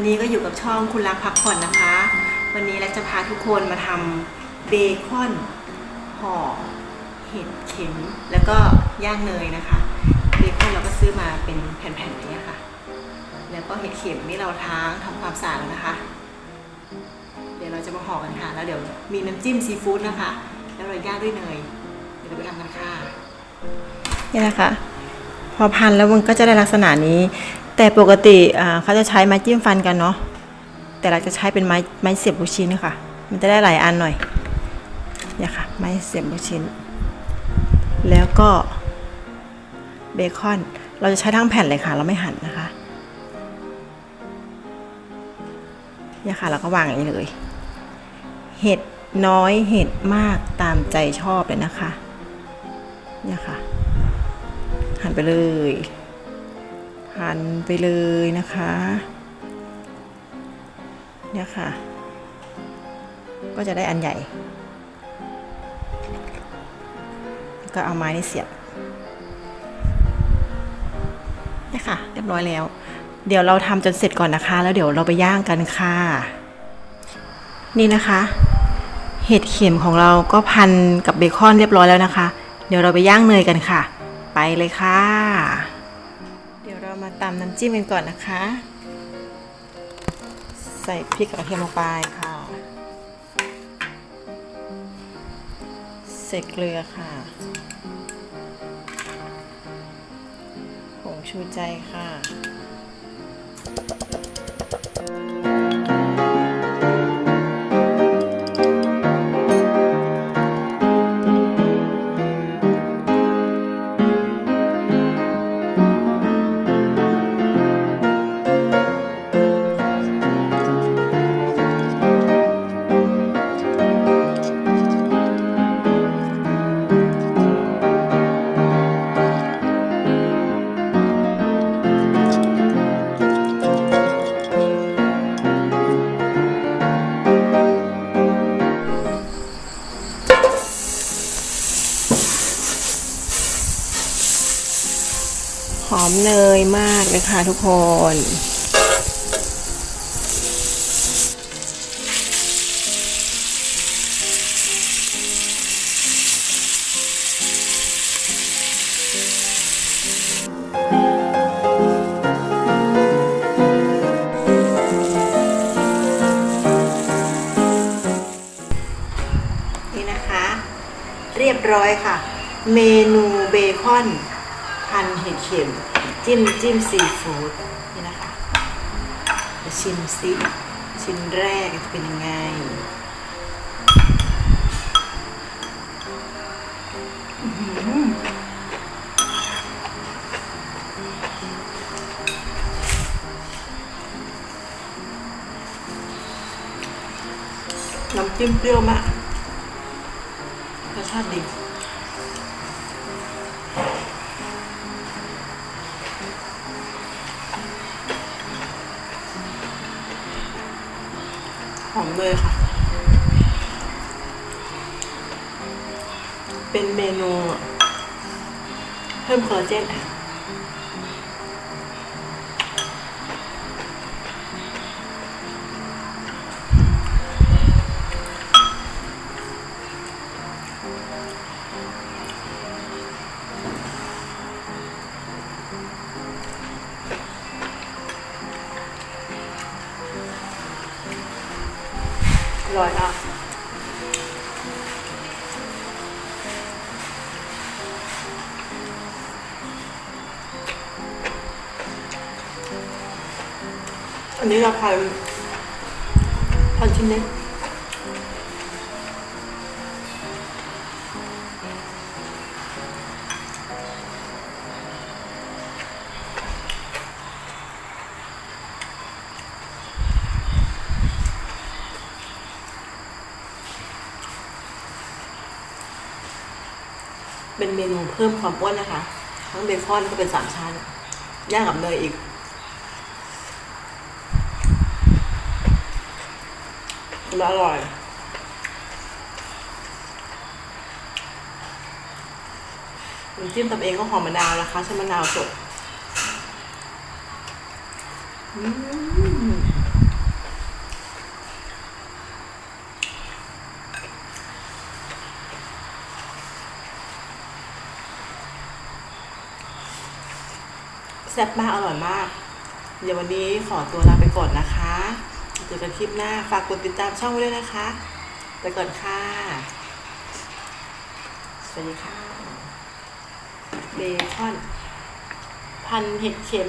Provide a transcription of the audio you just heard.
วันนี้ก็อยู่กับช่องคุณรักพักผ่อนนะคะ วันนี้เราจะพาทุกคนมาทำเบคอนห่อเห็ดเข็ม แล้วก็ย่างเนยนะคะ เบคอนเราก็ซื้อมาเป็นแผ่นๆนี้ยค่ะ แล้วก็เห็ดเข็มนี่เราท้างทำความสะอาดแล้วนะคะ เดี๋ยวเราจะมาห่อกันค่ะแล้วเดี๋ยวมีน้ำจิ้มซีฟู้ดนะคะ แล้วเราย่างด้วยเนย เดี๋ยวเราไปทำกันค่ะนี่นะคะ พอพันแล้วมันก็จะได้ลักษณะนี้ แต่ปกติเขาจะใช้ไม้จิ้มฟันกันเนาะแต่เราจะใช้เป็นไม้ไม้เสียบลูกชิ้นค่ะ มันจะได้หลายอันหน่อยเนี่ยค่ะไม้เสียบลูกชิ้น แล้วก็เบคอน เราจะใช้ทั้งแผ่นเลยค่ะ เราไม่หั่นนะคะเนี่ยค่ะเราก็วางอย่างนี้เลย เห็ดน้อยเห็ดมากตามใจชอบเลยนะคะ เนี่ยค่ะ หั่นไปเลย หั่นไปเลยนะคะ เนี่ยค่ะ ก็จะได้อันใหญ่ ก็เอาไม้นี่เสียบเนี่ยค่ะ เรียบร้อยแล้ว เดี๋ยวเราทำจนเสร็จก่อนนะคะ แล้วเดี๋ยวเราไปย่างกันค่ะ นี่นะคะเห็ดเข็มของเราก็พันกับเบคอนเรียบร้อยแล้วนะคะ เดี๋ยวเราไปย่างเนยกันค่ะ ไปเลยค่ะ มาตำน้ำจิ้มกันก่อนนะคะ ใส่พริกกับกระเทียมลงไปค่ะ ใส่เกลือค่ะผงชูใจค่ะ หอมเนยมากเลยค่ะทุกคนนี่นะคะเรียบร้อยค่ะ เมนูเบคอน พันเห็ดเข็ม จิ้มจิ้มซีฟู้ดนี่นะคะเดี๋ยวชิมซิชิ้นแรกจะเป็นยังไงน้ำจิ้มเปรี้ยวมากรสชาติดี อมเลยค่ะ เป็นเมนู เพิ่มคอลลาเจน อร่อยอะอันนี้เราพันพันชิ้นเล็ก เป็นเมนูเพิ่มความอ้วนนะคะ ทั้งเบคอนก็เป็นสามชั้นย่างกับเนยอีก อร่อยน้ำจิ้มทำเองก็หอมมะนาวนะคะใช้มะนาวสด อืม ซ่บมากอร่อยมาก เดี๋ยววันนี้ขอตัวลาไปก่อนนะคะเจอกันคลิปหน้า ฝากกดติดตามช่องไว้ด้วยนะคะ ไปก่อนค่ะ สวัสดีค่ะ เบคอน พันเห็ดเข็ม